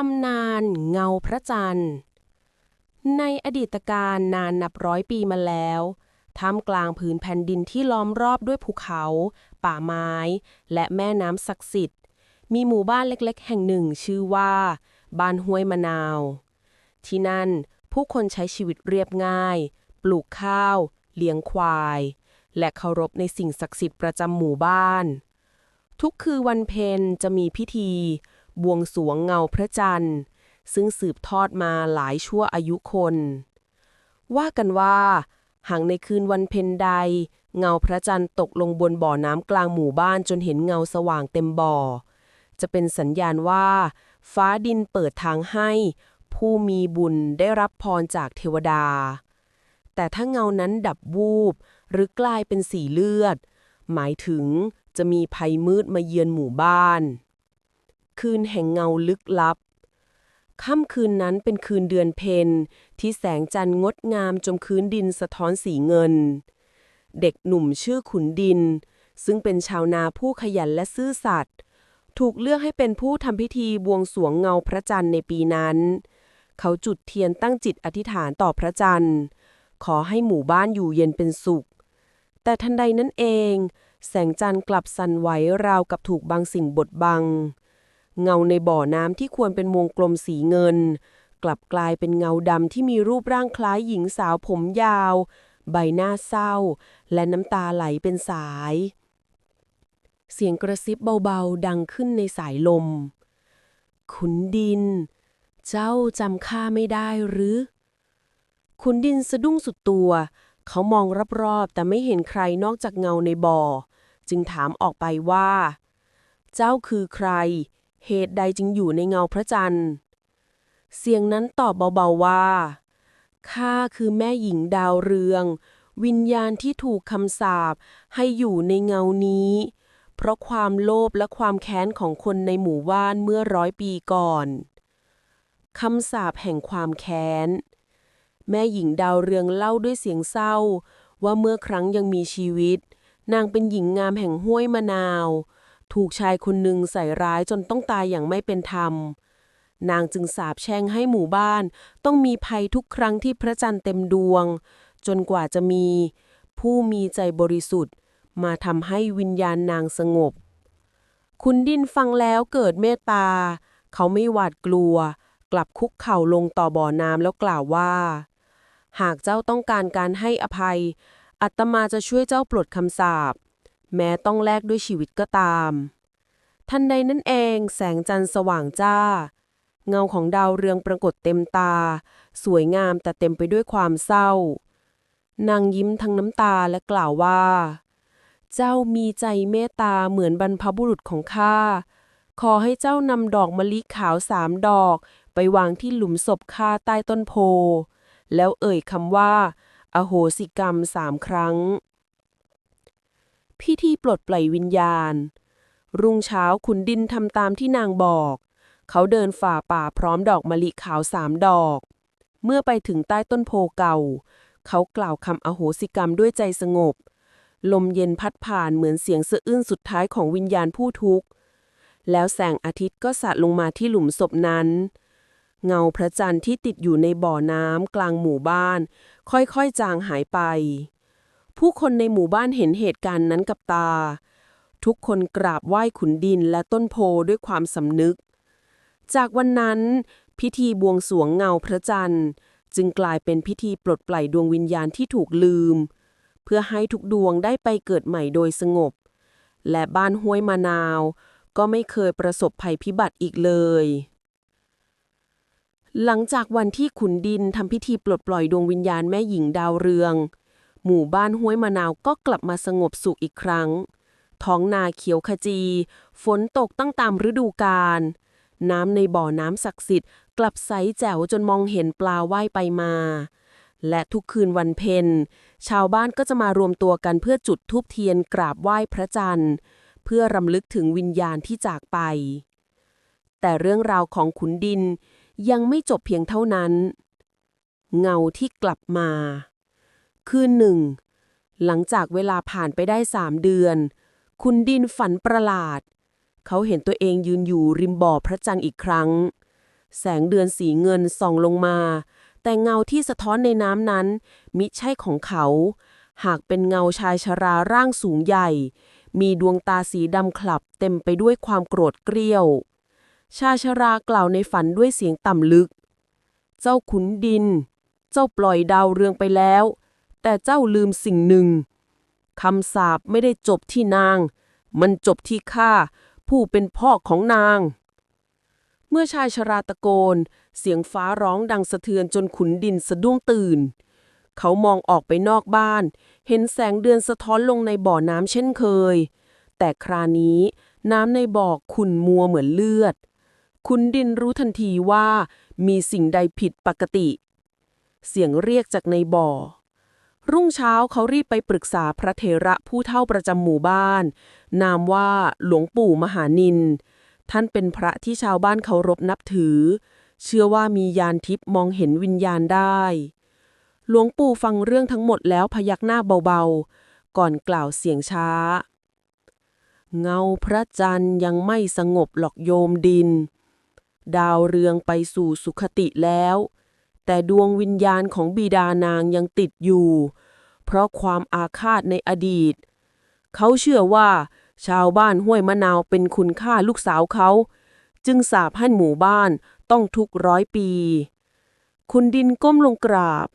ตำนานเงาพระจันทร์ ในอดีตการนานนับร้อยปีมาแล้วท่ามกลางผืนแผ่นดินที่ล้อมรอบด้วยภูเขา ป่าไม้ และแม่น้ำศักดิ์สิทธิ์ มีหมู่บ้านเล็กๆ แห่งหนึ่งชื่อว่า บ้านห้วยมะนาว ที่นั่นผู้คนใช้ชีวิตเรียบง่าย ปลูกข้าว เลี้ยงควาย และเคารพในสิ่งศักดิ์สิทธิ์ประจำหมู่บ้าน ทุกคือวันเพ็ญจะมีพิธี บวงสวงเงาพระจันทร์ ซึ่งสืบทอดมาหลายชั่วอายุคน ว่ากันว่าหากในคืนวันเพ็ญใด เงาพระจันทร์ตกลงบนบ่อน้ำกลางหมู่บ้านจนเห็นเงาสว่างเต็มบ่อ จะเป็นสัญญาณว่า ฟ้าดินเปิดทางให้ ผู้มีบุญได้รับพรจากเทวดา แต่ถ้าเงานั้นดับวูบ หรือกลายเป็นสีเลือด หมายถึงจะมีภัยมืดมาเยือนหมู่บ้าน คืนแห่งเงาลึกลับ ค่ำคืนนั้นเป็นคืนเดือนเพ็ญที่แสงจันทร์งดงามจมคืนดินสะท้อนสีเงิน เด็กหนุ่มชื่อขุนดิน ซึ่งเป็นชาวนาผู้ขยันและซื่อสัตย์ถูกเลือกให้เป็นผู้ทำพิธีบวงสรวงเงาพระจันทร์ในปีนั้น เขาจุดเทียนตั้งจิตอธิษฐานต่อพระจันทร์ ขอให้หมู่บ้านอยู่เย็นเป็นสุข แต่ทันใดนั้นเอง แสงจันทร์กลับสั่นไหวราวกับถูกบางสิ่งบดบัง เงาในบ่อน้ำที่ควรเป็นวงกลมสีเงิน กลับกลายเป็นเงาดำที่มีรูปร่างคล้ายหญิงสาวผมยาว ใบหน้าเศร้า และน้ำตาไหลเป็นสาย เสียงกระซิบเบาๆ ดังขึ้นในสายลม ขุนดิน เจ้าจำข้าไม่ได้หรือ ขุนดินสะดุ้งสุดตัว เขามองรอบๆ แต่ไม่เห็นใครนอกจากเงาในบ่อ จึงถามออกไปว่า เจ้าคือใคร เหตุใดจึงอยู่ในเงาพระจันทร์ เสียงนั้นตอบเบาๆว่าข้าคือแม่หญิงดาวเรือง วิญญาณที่ถูกคำสาปให้อยู่ในเงานี้ เพราะความโลภและความแค้นของคนในหมู่บ้านเมื่อร้อยปีก่อนคำสาปแห่งความแค้น แม่หญิงดาวเรืองเล่าด้วยเสียงเศร้า ว่าเมื่อครั้งยังมีชีวิต นางเป็นหญิงงามแห่งห้วยมะนาว ถูกชายคนหนึ่งใส่ร้ายจนต้องตายอย่างไม่เป็นธรรม นางจึงสาปแช่งให้หมู่บ้าน ต้องมีภัยทุกครั้งที่พระจันทร์เต็มดวง จนกว่าจะมี ผู้มีใจบริสุทธิ์ มาทำให้วิญญาณนางสงบ คุณดินฟังแล้วเกิดเมตตา เขาไม่หวาดกลัว กลับคุกเข่าลงต่อบ่อน้ำแล้วกล่าวว่า หากเจ้าต้องการการให้อภัยอัตมาจะช่วยเจ้าปลดคำสาป แม้ต้องแลกด้วยชีวิตก็ตาม ทันใดนั้นเองแสงจันทร์สว่างจ้า เงาของดาวเรืองปรากฏเต็มตา สวยงามแต่เต็มไปด้วยความเศร้า นางยิ้มทั้งน้ำตาและกล่าวว่า เจ้ามีใจเมตตาเหมือนบรรพบุรุษของข้าขอให้เจ้านำดอกมะลิขาวสามดอก ไปวางที่หลุมศพข้าใต้ต้นโพ แล้วเอ่ยคำว่า อโหสิกรรมสามครั้ง พิธีปลดปล่อยวิญญาณ รุ่งเช้าขุนดินทำตามที่นางบอก เขาเดินฝ่าป่าพร้อมดอกมะลิขาวสามดอก เมื่อไปถึงใต้ต้นโพเก่า เขากล่าวคำอโหสิกรรมด้วยใจสงบ ลมเย็นพัดผ่านเหมือนเสียงสะอื้นสุดท้ายของวิญญาณผู้ทุกข์ แล้วแสงอาทิตย์ก็สาดลงมาที่หลุมศพนั้น เงาพระจันทร์ที่ติดอยู่ในบ่อน้ำกลางหมู่บ้าน ค่อยๆจางหายไป ผู้คนในหมู่บ้านเห็นเหตุการณ์นั้นกับตา ทุกคนกราบไหว้ขุนดินและต้นโพด้วยความสำนึก จากวันนั้น พิธีบวงสวงเงาพระจันทร์ จึงกลายเป็นพิธีปลดปล่อยดวงวิญญาณที่ถูกลืม เพื่อให้ทุกดวงได้ไปเกิดใหม่โดยสงบ และบ้านห้วยมะนาว ก็ไม่เคยประสบภัยพิบัติอีกเลย หลังจากวันที่ขุนดินทำพิธีปลดปล่อยดวงวิญญาณแม่หญิงดาวเรือง หมู่บ้านห้วยมะนาวก็กลับมาสงบสุขอีกครั้ง ท้องนาเขียวขจี ฝนตกตั้งตามฤดูกาล น้ำในบ่อน้ำศักดิ์สิทธิ์กลับใสแจ๋วจนมองเห็นปลาว่ายไปมา และทุกคืนวันเพ็ญชาวบ้านก็จะมารวมตัวกันเพื่อจุดธูปเทียนกราบไหว้พระจันทร์ เพื่อรำลึกถึงวิญญาณที่จากไป แต่เรื่องราวของขุนดินยังไม่จบเพียงเท่านั้น เงาที่กลับมา คืนหนึ่ง หลังจากเวลาผ่านไปได้สามเดือน คุณดินฝันประหลาด เขาเห็นตัวเองยืนอยู่ริมบ่อพระจันทร์อีกครั้ง แสงเดือนสีเงินส่องลงมา แต่เงาที่สะท้อนในน้ำนั้น มิใช่ของเขา หากเป็นเงาชายชราร่างสูงใหญ่ มีดวงตาสีดำขลับเต็มไปด้วยความโกรธเกรี้ยว ชายชรากล่าวในฝันด้วยเสียงต่ำลึก เจ้าขุนดินเจ้าปล่อยดาวเรืองไปแล้ว แต่เจ้าลืมสิ่งหนึ่งคำสาปไม่ได้จบที่นาง มันจบที่ข้าผู้เป็นพ่อของนาง เมื่อชายชราตะโกน เสียงฟ้าร้องดังสะเทือนจนขุนดินสะดุ้งตื่น เขามองออกไปนอกบ้าน เห็นแสงเดือนสะท้อนลงในบ่อน้ำเช่นเคย แต่ครานี้น้ำในบ่อขุ่นมัวเหมือนเลือด ขุนดินรู้ทันทีว่ามีสิ่งใดผิดปกติ เสียงเรียกจากในบ่อ รุ่งเช้าเขารีบไปปรึกษาพระเถระผู้เฒ่าประจำหมู่บ้าน นามว่าหลวงปู่มหานิน ท่านเป็นพระที่ชาวบ้านเคารพนับถือ เชื่อว่ามียานทิพย์มองเห็นวิญญาณได้ หลวงปู่ฟังเรื่องทั้งหมดแล้วพยักหน้าเบาๆ ก่อนกล่าวเสียงช้า เงาพระจันทร์ยังไม่สงบหรอกโยมดิน ดาวเรืองไปสู่สุขติแล้ว แต่ดวงวิญญาณของบิดานางยังติดอยู่ เพราะความอาฆาตในอดีต เขาเชื่อว่า ชาวบ้านห้วยมะนาวเป็นคุณค่าลูกสาวเขา จึงสาปให้หมู่บ้านต้องทุกข์ร้อยปี คุณดินก้มลงกราบ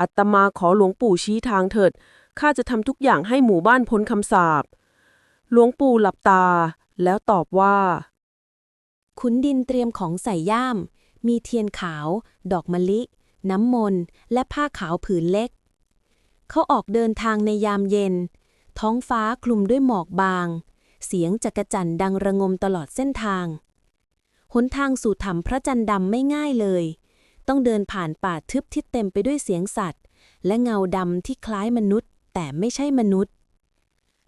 อัตมาขอหลวงปู่ชี้ทางเถิดข้าจะทำทุกอย่างให้หมู่บ้านพ้นคำสาปหลวงปู่หลับตา แล้วตอบว่า ขุนดินเตรียมของใส่ย่าม มีเทียนขาว ดอกมะลิ น้ำมนต์และผ้าขาวผืนเล็ก เขาออกเดินทางในยามเย็น ท้องฟ้าคลุมด้วยหมอกบาง เสียงจักระจันดังระงมตลอดเส้นทาง หนทางสู่ถ้ำพระจันทร์ดำไม่ง่ายเลย ต้องเดินผ่านป่าทึบที่เต็มไปด้วยเสียงสัตว์ และเงาดำที่คล้ายมนุษย์ แต่ไม่ใช่มนุษย์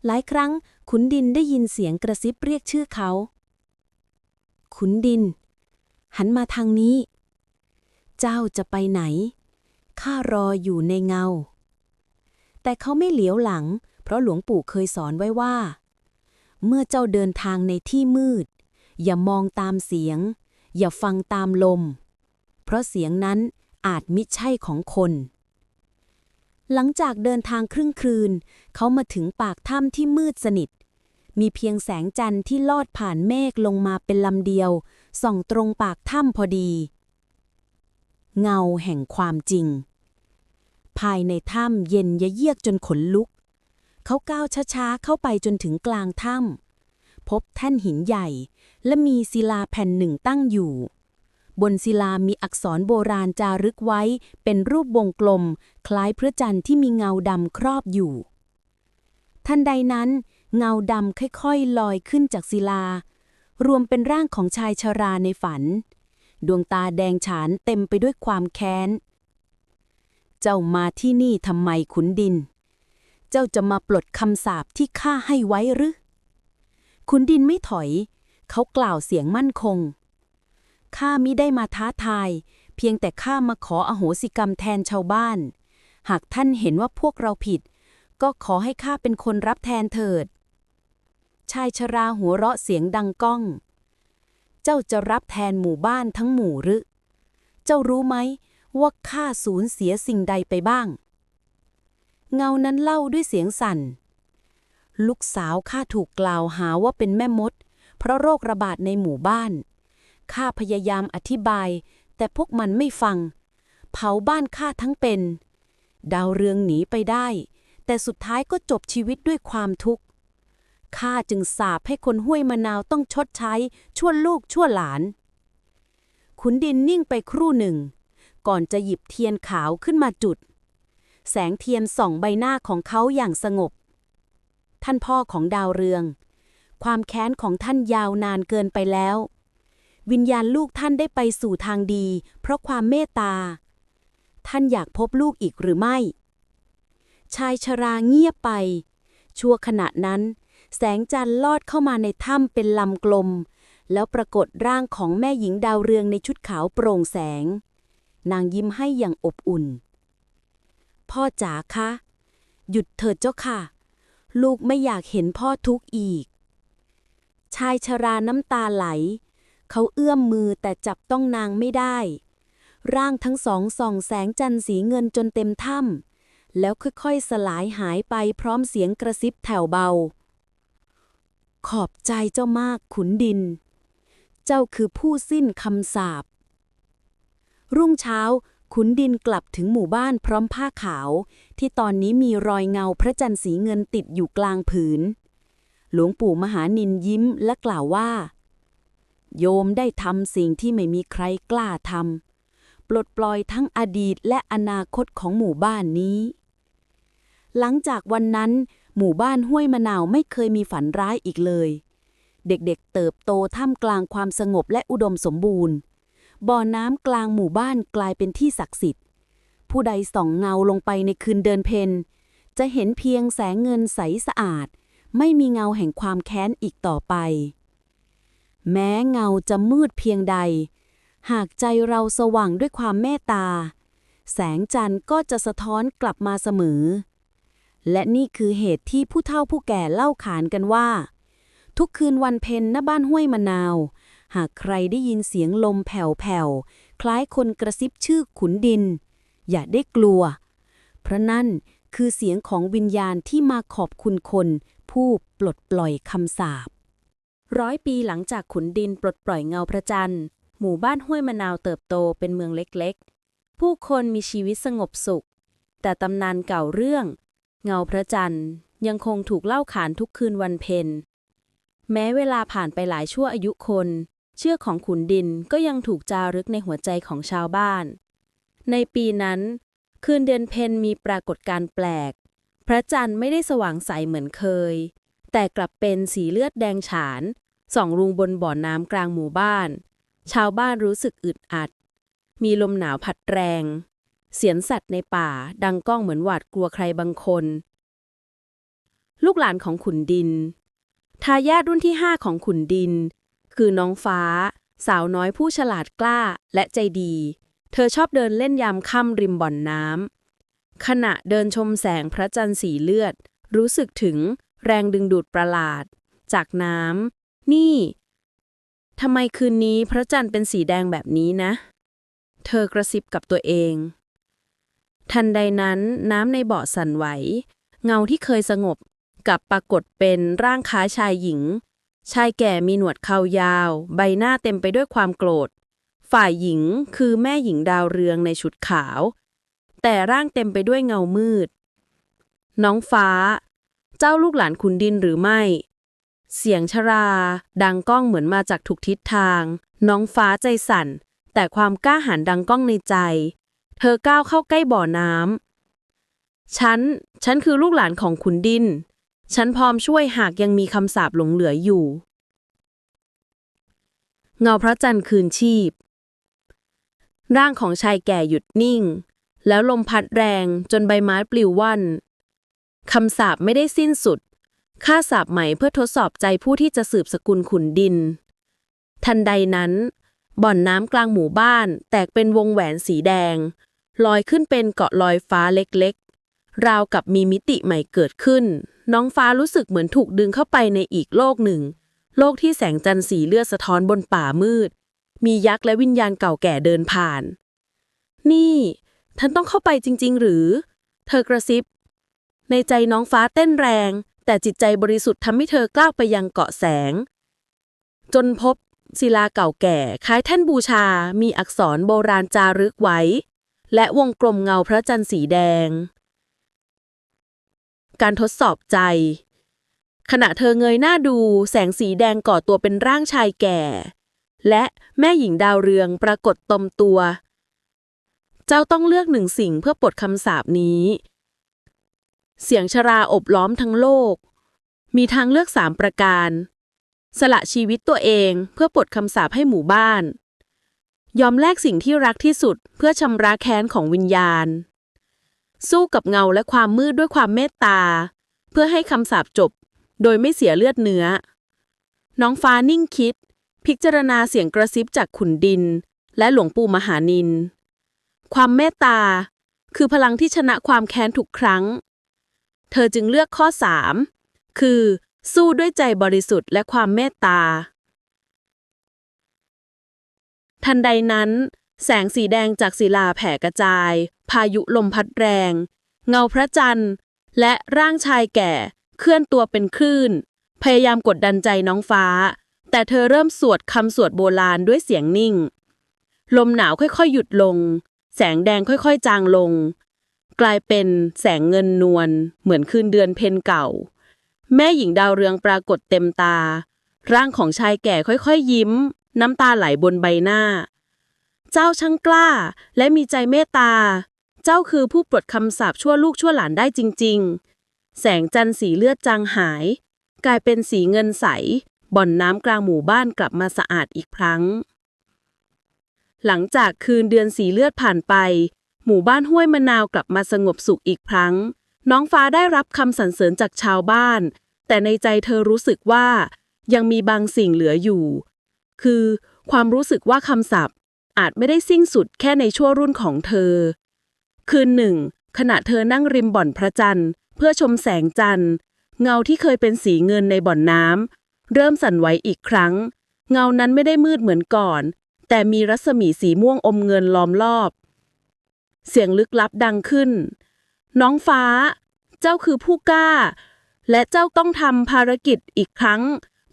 หลายครั้งขุนดินได้ยินเสียงกระซิบเรียกชื่อเขาขุนดิน หันมาทางนี้ เจ้าจะไปไหน ข้ารออยู่ในเงา แต่เขาไม่เหลียวหลัง เพราะหลวงปู่เคยสอนไว้ว่า เมื่อเจ้าเดินทางในที่มืด อย่ามองตามเสียง อย่าฟังตามลม เพราะเสียงนั้นอาจมิใช่ของคน หลังจากเดินทางครึ่งคืน เขามาถึงปากถ้ำที่มืดสนิทมีเพียงแสงจันทร์ที่ลอดผ่านเมฆลงมาเป็นลำเดียว ส่องตรงปากถ้ำพอดี เงาแห่งความจริง ภายในถ้ำเย็นยะเยียกจนขนลุก เขาก้าวช้าๆ เข้าไปจนถึงกลางถ้ำพบแท่นหินใหญ่ และมีศิลาแผ่นหนึ่งตั้งอยู่ บนศิลามีอักษรโบราณจารึกไว้เป็นรูปวงกลม คล้ายพระจันทร์ที่มีเงาดำครอบอยู่ ทันใดนั้น เงาดำค่อยๆ ลอยขึ้นจากศิลา รวมเป็นร่างของชายชราในฝัน ดวงตาแดงฉานเต็มไปด้วยความแค้น เจ้ามาที่นี่ทำไมขุนดิน เจ้าจะมาปลดคำสาปที่ข้าให้ไว้หรือ ขุนดินไม่ถอย เขากล่าวเสียงมั่นคง ข้ามิได้มาท้าทาย เพียงแต่ข้ามาขออโหสิกรรมแทนชาวบ้าน หากท่านเห็นว่าพวกเราผิด ก็ขอให้ข้าเป็นคนรับแทนเถิด ชายชราหัวเราะเสียงดังก้อง เจ้าจะรับแทนหมู่บ้านทั้งหมู่หรือ เจ้ารู้ไหมว่าข้าสูญเสียสิ่งใดไปบ้าง เงานั้นเล่าด้วยเสียงสั่น ลูกสาวข้าถูกกล่าวหาว่าเป็นแม่มด เพราะโรคระบาดในหมู่บ้าน ข้าพยายามอธิบาย แต่พวกมันไม่ฟัง เผาบ้านข้าทั้งเป็น ดาวเรืองหนีไปได้ แต่สุดท้ายก็จบชีวิตด้วยความทุกข์ ข้าจึงสาปให้คนห้วยมะนาวต้องชดใช้ชั่วลูกชั่วหลาน ขุนดินนิ่งไปครู่หนึ่ง ก่อนจะหยิบเทียนขาวขึ้นมาจุด แสงเทียนส่องใบหน้าของเขาอย่างสงบ ท่านพ่อของดาวเรือง ความแค้นของท่านยาวนานเกินไปแล้ว วิญญาณลูกท่านได้ไปสู่ทางดี เพราะความเมตตา ท่านอยากพบลูกอีกหรือไม่ ชายชราเงียบไปชั่วขณะนั้น แสงจันทร์ลอดเข้ามาในถ้ำเป็นลำกลม แล้วปรากฏร่างของแม่หญิงดาวเรืองในชุดขาวโปร่งแสง นางยิ้มให้อย่างอบอุ่น พ่อจ๋าคะ หยุดเถิดเจ้าค่ะ ลูกไม่อยากเห็นพ่อทุกข์อีก ชายชราน้ำตาไหล เขาเอื้อมมือแต่จับต้องนางไม่ได้ ร่างทั้งสองส่องแสงจันทร์สีเงินจนเต็มถ้ำแล้วค่อยๆ สลายหายไปพร้อมเสียงกระซิบแถวเบา ขอบใจเจ้ามากขุนดิน เจ้าคือผู้สิ้นคำสาป รุ่งเช้าขุนดินกลับถึงหมู่บ้านพร้อมผ้าขาว ที่ตอนนี้มีรอยเงาพระจันทร์สีเงินติดอยู่กลางผืน หลวงปู่มหานินยิ้มและกล่าวว่า โยมได้ทำสิ่งที่ไม่มีใครกล้าทำปลดปล่อยทั้งอดีตและอนาคตของหมู่บ้านนี้ หลังจากวันนั้น หมู่บ้านห้วยมะนาวไม่เคยมีฝันร้ายอีกเลย เด็กๆเติบโตท่ามกลางความสงบและอุดมสมบูรณ์ บ่อน้ำกลางหมู่บ้านกลายเป็นที่ศักดิ์สิทธิ์ ผู้ใดส่องเงาลงไปในคืนเดินเพนจะเห็นเพียงแสงเงินใสสะอาด ไม่มีเงาแห่งความแค้นอีกต่อไป แม้เงาจะมืดเพียงใด หากใจเราสว่างด้วยความเมตตา แสงจันทร์ก็จะสะท้อนกลับมาเสมอ และนี่คือเหตุที่ผู้เฒ่าผู้แก่เล่าขานกันว่า ทุกคืนวันเพ็ญณบ้านห้วยมะนาว หากใครได้ยินเสียงลมแผ่วๆ คล้ายคนกระซิบชื่อขุนดิน อย่าได้กลัว เพราะนั่นคือเสียงของวิญญาณที่มาขอบคุณคน ผู้ปลดปล่อยคำสาปร้อยปีหลังจากขุนดินปลดปล่อยเงาพระจันทร์ หมู่บ้านห้วยมะนาวเติบโตเป็นเมืองเล็กๆ ผู้คนมีชีวิตสงบสุข แต่ตำนานเก่าเรื่อง เงาพระจันทร์ ยังคงถูกเล่าขานทุกคืนวันเพ็ญ แม้เวลาผ่านไปหลายชั่วอายุคน เชื่อของขุนดินก็ยังถูกจารึกในหัวใจของชาวบ้าน ในปีนั้น คืนเดือนเพ็ญมีปรากฏการ์แปลก พระจันทร์ไม่ได้สว่างใสเหมือนเคย แต่กลับเป็นสีเลือดแดงฉานส่องรุงบนบ่อน้ำกลางหมู่บ้าน ชาวบ้านรู้สึกอึดอัด มีลมหนาวพัดแรง เสียงสัตว์ในป่าดังก้องเหมือนหวาดกลัวใครบางคน ลูกหลานของขุนดิน ทายาทรุ่นที่ห้าของขุนดิน คือน้องฟ้า สาวน้อยผู้ฉลาดกล้าและใจดี เธอชอบเดินเล่นยามค่ำริมบ่อนน้ำขณะเดินชมแสงพระจันทร์สีเลือด รู้สึกถึงแรงดึงดูดประหลาด จากน้ำนี่ทำไมคืนนี้พระจันทร์เป็นสีแดงแบบนี้นะ เธอกระซิบกับตัวเอง ทันใดนั้นน้ำในเบาะสั่นไหว เงาที่เคยสงบกลับปรากฏเป็นร่างค้าชายหญิง ชายแก่มีหนวดเขายาว ใบหน้าเต็มไปด้วยความโกรธ ฝ่ายหญิงคือแม่หญิงดาวเรืองในชุดขาว แต่ร่างเต็มไปด้วยเงามืด น้องฟ้า เจ้าลูกหลานขุนดินหรือไม่ เสียงชรา ดังก้องเหมือนมาจากทุกทิศทาง น้องฟ้าใจสั่น แต่ความกล้าหาญดังก้องในใจ เธอก้าวเข้าใกล้บ่อน้ำ ฉัน ฉันคือลูกหลานของขุนดิน ฉันพร้อมช่วยหากยังมีคำสาปหลงเหลืออยู่ เงาพระจันทร์คืนชีพ ร่างของชายแก่หยุดนิ่ง แล้วลมพัดแรงจนใบไม้ปลิวว่อนคำสาปไม่ได้สิ้นสุดข้าสาปใหม่เพื่อทดสอบใจผู้ที่จะสืบสกุลขุนดิน ทันใดนั้น บ่อนน้ำกลางหมู่บ้านแตกเป็นวงแหวนสีแดง ลอยขึ้นเป็นเกาะลอยฟ้าเล็กๆ ราวกับมีมิติใหม่เกิดขึ้น น้องฟ้ารู้สึกเหมือนถูกดึงเข้าไปในอีกโลกหนึ่ง โลกที่แสงจันทร์สีเลือดสะท้อนบนป่ามืด มียักษ์และวิญญาณเก่าแก่เดินผ่าน นี่ ท่านต้องเข้าไปจริง ๆ หรือ เธอกระซิบ ในใจน้องฟ้าเต้นแรง แต่จิตใจบริสุทธิ์ทำให้เธอกล้าวไปยังเกาะแสง จนพบศิลาเก่าแก่ คล้ายแท่นบูชา มีอักษรโบราณจารึกไว้ และวงกลมเงาพระจันทร์สีแดง การทดสอบใจ ขณะเธอเงยหน้าดูแสงสีแดงก่อตัวเป็นร่างชายแก่ และแม่หญิงดาวเรืองปรากฏตมตัว เจ้าต้องเลือกหนึ่งสิ่งเพื่อปลดคำสาปนี้ เสียงชราอบล้อมทั้งโลก มีทางเลือกสามประการ สละชีวิตตัวเองเพื่อปลดคำสาปให้หมู่บ้าน ยอมแลกสิ่งที่รักที่สุดเพื่อชำระแค้นของวิญญาณ สู้กับเงาและความมืดด้วยความเมตตา เพื่อให้คำสาปจบ โดยไม่เสียเลือดเนื้อ น้องฟ้านิ่งคิด พิจารณาเสียงกระซิบจากขุนดิน และหลวงปู่มหานิน ความเมตตา คือพลังที่ชนะความแค้นทุกครั้ง เธอจึงเลือกข้อ 3 คือ สู้ด้วยใจบริสุทธิ์และความเมตตา ทันใดนั้น แสงสีแดงจากศิลาแผ่กระจาย พายุลมพัดแรง เงาพระจันทร์ และร่างชายแก่เคลื่อนตัวเป็นคลื่น พยายามกดดันใจน้องฟ้า แต่เธอเริ่มสวดคำสวดโบราณด้วยเสียงนิ่ง ลมหนาวค่อยๆ หยุดลง แสงแดงค่อยๆ จางลง กลายเป็นแสงเงินนวลเหมือนคืนเดือนเพ็ญเก่า แม่หญิงดาวเรืองปรากฏเต็มตา ร่างของชายแก่ค่อยๆ ยิ้ม น้ำตาไหลบนใบหน้า เจ้าช่างกล้า และมีใจเมตตา เจ้าคือผู้ปลดคำสาปชั่วลูกชั่วหลานได้จริง ๆ แสงจันทร์สีเลือดจางหาย กลายเป็นสีเงินใส บ่อนน้ำกลางหมู่บ้านกลับมาสะอาดอีกครั้ง หลังจากคืนเดือนสีเลือดผ่านไป หมู่บ้านห้วยมะนาวกลับมาสงบสุขอีกครั้ง น้องฟ้าได้รับคำสรรเสริญจากชาวบ้าน แต่ในใจเธอรู้สึกว่ายังมีบางสิ่งเหลืออยู่ คือความรู้สึกว่าคำศัพท์อาจไม่ได้สิ้นสุดแค่ในชั่วรุ่นของเธอ คืนหนึ่ง ขณะเธอนั่งริมบ่อนพระจันทร์ เพื่อชมแสงจันทร์ เงาที่เคยเป็นสีเงินในบ่อนน้ำเริ่มสั่นไหวอีกครั้ง เงานั้นไม่ได้มืดเหมือนก่อน แต่มีรัศมีสีม่วงอมเงินล้อมรอบ เสียงลึกลับดังขึ้น น้องฟ้า เจ้าคือผู้กล้า และเจ้าต้องทำภารกิจอีกครั้ง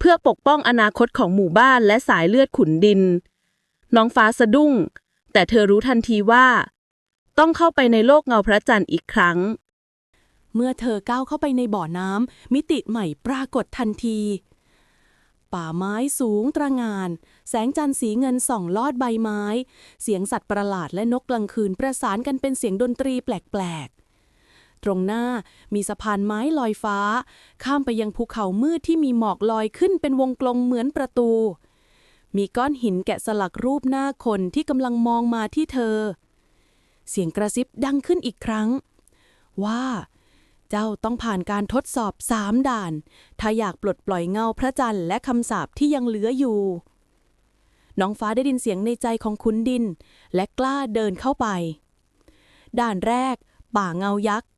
พื่อปกป้องอนาคตของหมู่บ้านและสายเลือดขุนดิน น้องฟ้าสะดุ้ง แต่เธอรู้ทันทีว่า ต้องเข้าไปในโลกเงาพระจันทร์อีกครั้ง เมื่อเธอก้าวเข้าไปในบ่อน้ำมิติใหม่ปรากฏทันที ป่าไม้สูงตระงาน แสงจันทร์สีเงินส่องลอดใบไม้ เสียงสัตว์ประหลาดและนกกลางคืนประสานกันเป็นเสียงดนตรีแปลก ตรงหน้า มีสะพานไม้ลอยฟ้า ข้ามไปยังภูเขามืดที่มีหมอกลอยขึ้นเป็นวงกลมเหมือนประตู มีก้อนหินแกะสลักรูปหน้าคนที่กำลังมองมาที่เธอ เสียงกระซิบดังขึ้นอีกครั้ง ว่า เจ้าต้องผ่านการทดสอบสามด่าน ถ้าอยากปลดปล่อยเงาพระจันทร์และคำสาปที่ยังเหลืออยู่น้องฟ้าได้ดินเสียงในใจของคุณดิน และกล้าเดินเข้าไป ด่านแรก ป่าเงายักษ์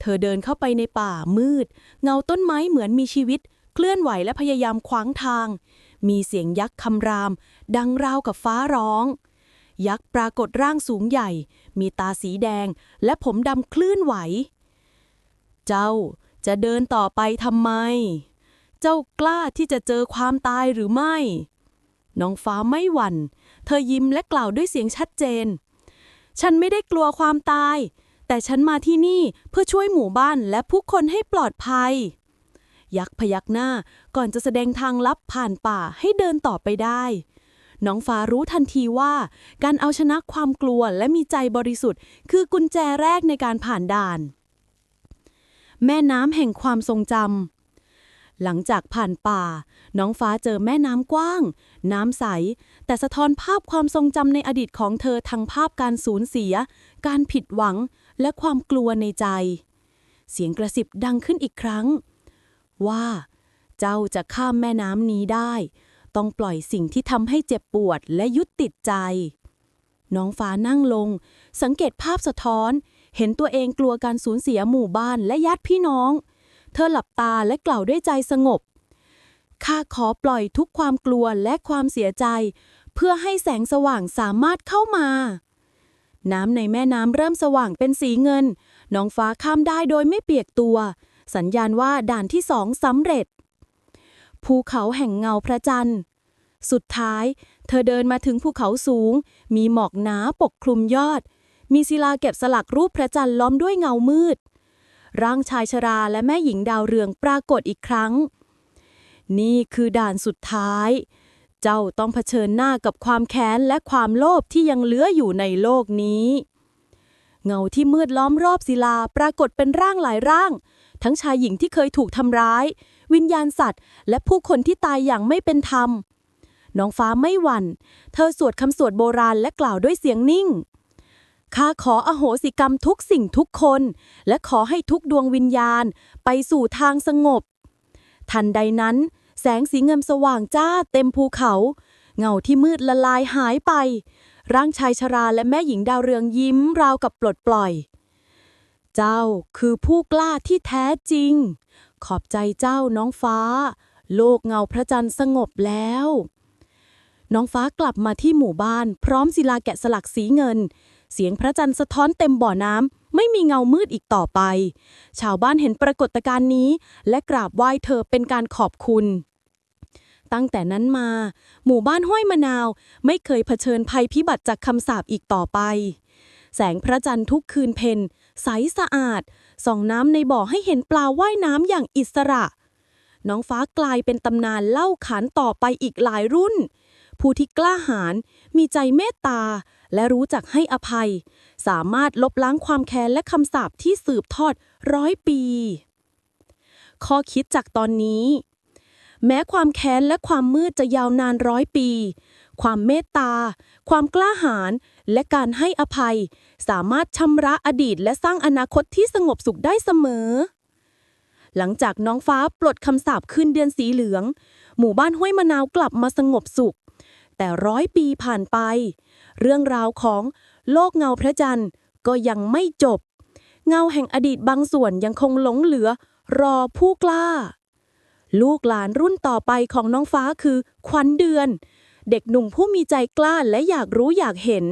เธอเดินเข้าไปในป่ามืด เงาต้นไม้เหมือนมีชีวิต เคลื่อนไหวและพยายามขวางทาง มีเสียงยักษ์คำราม ดังราวกับฟ้าร้อง ยักษ์ปรากฏร่างสูงใหญ่ มีตาสีแดง และผมดำคลื่นไหว เจ้าจะเดินต่อไปทำไม เจ้ากล้าที่จะเจอความตายหรือไม่ น้องฟ้าไม่หวัน่น เธอยิ้มและกล่าวด้วยเสียงชัดเจน ฉันไม่ได้กลัวความตาย แต่ฉันมาที่นี่เพื่อช่วยหมู่บ้านและผู้คนให้ปลอดภัย ยักษ์พยักหน้าก่อนจะแสดงทางลับผ่านป่าให้เดินต่อไปได้ น้องฟ้ารู้ทันทีว่า การเอาชนะความกลัวและมีใจบริสุทธิ์ คือกุญแจแรกในการผ่านด่าน แม่น้ำแห่งความทรงจำหลังจากผ่านป่า น้องฟ้าเจอแม่น้ำกว้าง น้ำใส แต่สะท้อนภาพความทรงจำในอดีตของเธอทั้งภาพการสูญเสีย การผิดหวัง และความกลัวในใจ เสียงกระสิบดังขึ้นอีกครั้ง ว่า เจ้าจะข้ามแม่น้ำนี้ได้ ต้องปล่อยสิ่งที่ทำให้เจ็บปวดและยึดติดใจ น้องฟ้านั่งลง สังเกตภาพสะท้อน เห็นตัวเองกลัวการสูญเสียหมู่บ้านและญาติพี่น้อง เธอหลับตาและกล่าวด้วยใจสงบข้าขอปล่อยทุกความกลัวและความเสียใจ เพื่อให้แสงสว่างสามารถเข้ามา น้ำในแม่น้ำเริ่มสว่างเป็นสีเงิน น้องฟ้าข้ามได้โดยไม่เปียกตัว สัญญาณว่าด่านที่สองสำเร็จ ภูเขาแห่งเงาพระจันทร์ สุดท้าย เธอเดินมาถึงภูเขาสูง มีหมอกหนาปกคลุมยอด มีศิลาเก็บสลักรูปพระจันทร์ล้อมด้วยเงามืด ร่างชายชราและแม่หญิงดาวเรืองปรากฏอีกครั้ง นี่คือด่านสุดท้าย เจ้าต้องเผชิญหน้ากับความแค้นและความโลภที่ยังเหลืออยู่ในโลกนี้ เงาที่มืดล้อมรอบศิลาปรากฏเป็นร่างหลายร่าง ทั้งชายหญิงที่เคยถูกทำร้าย วิญญาณสัตว์ และผู้คนที่ตายอย่างไม่เป็นธรรม น้องฟ้าไม่หวัน่น เธอสวดคำสวดโบราณและกล่าวด้วยเสียงนิ่งข้าขออโหสิกรรมทุกสิ่งทุกคน และขอให้ทุกดวงวิญญาณไปสู่ทางสงบ ทันใดนั้น แสงสีเงินสว่างจ้าเต็มภูเขา เงาที่มืดละลายหายไป ร่างชายชราและแม่หญิงดาวเรืองยิ้มราวกับปลดปล่อย เจ้าคือผู้กล้าที่แท้จริง ขอบใจเจ้าน้องฟ้า โลกเงาพระจันทร์สงบแล้ว น้องฟ้ากลับมาที่หมู่บ้าน พร้อมศิลาแกะสลักสีเงิน เสียงพระจันทร์สะท้อนเต็มบ่อน้ำไม่มีเงามืดอีกต่อไป ชาวบ้านเห็นปรากฏการณ์นี้ และกราบไหว้เธอเป็นการขอบคุณ ตั้งแต่นั้นมา หมู่บ้านห้วยมะนาวไม่เคยเผชิญภัยพิบัติจากคำสาปอีกต่อไป แสงพระจันทร์ทุกคืนเพ็ญใสสะอาด ส่องน้ำในบ่อให้เห็นปลาว่ายน้ำอย่างอิสระ น้องฟ้ากลายเป็นตำนานเล่าขานต่อไปอีกหลายรุ่น ผู้ที่กล้าหาญมีใจเมตตา และรู้จักให้อภัย สามารถลบล้างความแค้นและคำสาปที่สืบทอดร้อยปี ข้อคิดจากตอนนี้ แม้ความแค้นและความมืดจะยาวนานร้อยปี ความเมตตา ความกล้าหาญ และการให้อภัย สามารถชำระอดีตและสร้างอนาคตที่สงบสุขได้เสมอ หลังจากน้องฟ้าปลดคำสาปคืนเดือนสีเหลือง หมู่บ้านห้วยมะนาวกลับมาสงบสุข แต่ร้อยปีผ่านไป เรื่องราวของโลกเงาพระจันทร์ก็ยังไม่จบ เงาแห่งอดีตบางส่วนยังคงหลงเหลือรอผู้กล้า ลูกหลานรุ่นต่อไปของน้องฟ้าคือ ขวัญเดือน เด็กหนุ่มผู้มีใจกล้าและอยากรู้อยากเห็น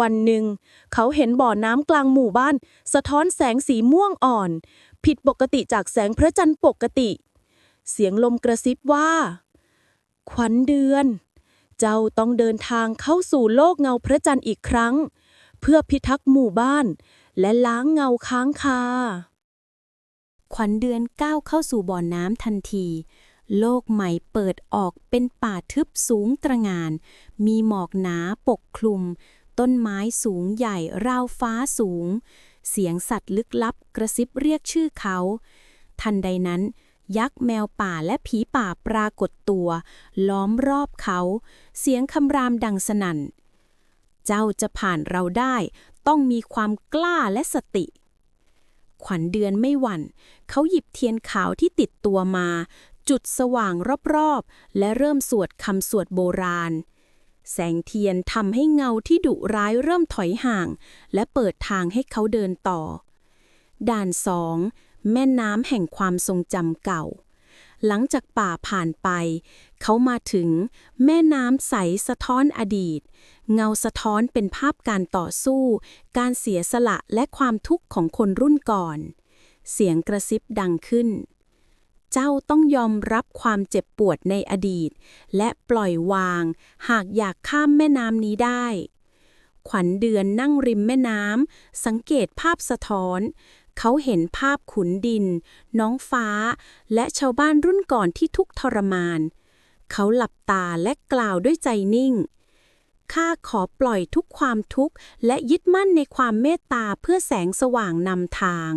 วันหนึ่ง เขาเห็นบ่อน้ำกลางหมู่บ้าน สะท้อนแสงสีม่วงอ่อน ผิดปกติจากแสงพระจันทร์ปกติ เสียงลมกระซิบว่า ขวัญเดือน เจ้าต้องเดินทางเข้าสู่โลกเงาพระจันทร์อีกครั้ง เพื่อพิทักษ์หมู่บ้าน และล้างเงาค้างคา ขวัญเดือนก้าวเข้าสู่บ่อน้ำทันที โลกใหม่เปิดออกเป็นป่าทึบสูงตระหงาน มีหมอกหนาปกคลุม ต้นไม้สูงใหญ่ราวฟ้าสูง เสียงสัตว์ลึกลับกระซิบเรียกชื่อเขา ทันใดนั้นยักษ์แมวป่าและผีป่าปรากฏตัว ล้อมรอบเขา เสียงคำรามดังสนั่น เจ้าจะผ่านเราได้ ต้องมีความกล้าและสติ ขวัญเดือนไม่หวั่น เขาหยิบเทียนขาวที่ติดตัวมา จุดสว่างรอบๆ และเริ่มสวดคำสวดโบราณ แสงเทียนทำให้เงาที่ดุร้ายเริ่มถอยห่าง และเปิดทางให้เขาเดินต่อ ด่านสองแม่น้ำแห่งความทรงจำเก่า หลังจากป่าผ่านไป เขามาถึงแม่น้ำใสสะท้อนอดีต เงาสะท้อนเป็นภาพการต่อสู้ การเสียสละและความทุกข์ของคนรุ่นก่อน เสียงกระซิบดังขึ้น เจ้าต้องยอมรับความเจ็บปวดในอดีต และปล่อยวาง หากอยากข้ามแม่น้ำนี้ได้ ขวัญเดือนนั่งริมแม่น้ำสังเกตภาพสะท้อนเขาเห็นภาพขุนดิน น้องฟ้า และชาวบ้านรุ่นก่อนที่ทุกทรมาน เขาหลับตาและกล่าวด้วยใจนิ่ง ข้าขอปล่อยทุกความทุกข์ และยึดมั่นในความเมตตาเพื่อแสงสว่างนำทาง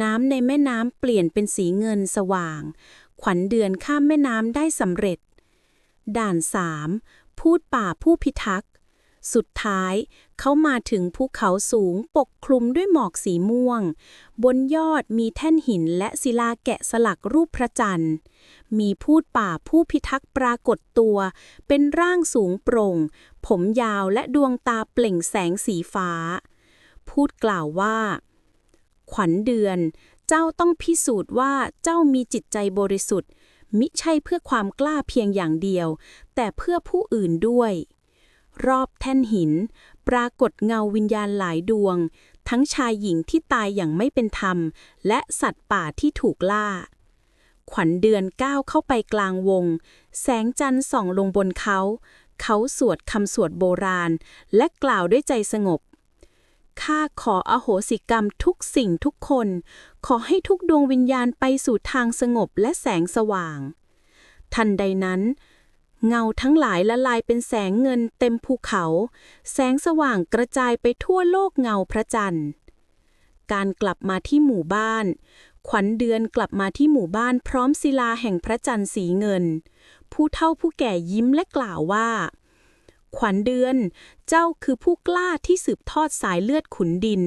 น้ำในแม่น้ำเปลี่ยนเป็นสีเงินสว่าง ขวัญเดือนข้ามแม่น้ำได้สำเร็จ ด่านสามพูดป่าผู้พิทักษ์ สุดท้าย เขามาถึงภูเขาสูงปกคลุมด้วยหมอกสีม่วง บนยอดมีแท่นหินและศิลาแกะสลักรูปพระจันทร์ มีพูดป่าผู้พิทักษ์ปรากฏตัว เป็นร่างสูงโปร่ง ผมยาวและดวงตาเปล่งแสงสีฟ้า พูดกล่าวว่า ขวัญเดือน เจ้าต้องพิสูจน์ว่าเจ้ามีจิตใจบริสุทธิ์มิใช่เพื่อความกล้าเพียงอย่างเดียว แต่เพื่อผู้อื่นด้วย รอบแท่นหิน ปรากฏเงาวิญญาณหลายดวง ทั้งชายหญิงที่ตายอย่างไม่เป็นธรรม และสัตว์ป่าที่ถูกล่า ขวัญเดือนก้าวเข้าไปกลางวง แสงจันทร์ส่องลงบนเขา เขาสวดคำสวดโบราณ และกล่าวด้วยใจสงบข้าขออโหสิกรรมทุกสิ่งทุกคน ขอให้ทุกดวงวิญญาณไปสู่ทางสงบและแสงสว่าง ทันใดนั้น เงาทั้งหลายละลายเป็นแสงเงินเต็มภูเขา แสงสว่างกระจายไปทั่วโลกเงาพระจันทร์ การกลับมาที่หมู่บ้าน ขวัญเดือนกลับมาที่หมู่บ้านพร้อมศิลาแห่งพระจันทร์สีเงิน ผู้เฒ่าผู้แก่ยิ้มและกล่าวว่า ขวัญเดือน เจ้าคือผู้กล้าที่สืบทอดสายเลือดขุนดิน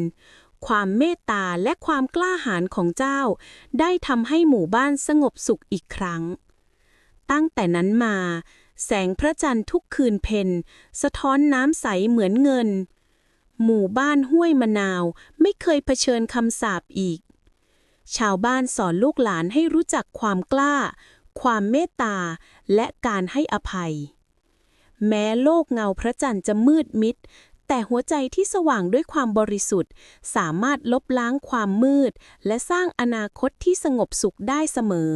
ความเมตตาและความกล้าหาญของเจ้า ได้ทำให้หมู่บ้านสงบสุขอีกครั้ง ตั้งแต่นั้นมา แสงพระจันทร์ทุกคืนเพ็ญสะท้อนน้ำใสเหมือนเงิน หมู่บ้านห้วยมะนาวไม่เคยเผชิญคำสาปอีก ชาวบ้านสอนลูกหลานให้รู้จักความกล้า ความเมตตา และการให้อภัย แม้โลกเงาพระจันทร์จะมืดมิดแต่หัวใจที่สว่างด้วยความบริสุทธิ์ สามารถลบล้างความมืด และสร้างอนาคตที่สงบสุขได้เสมอ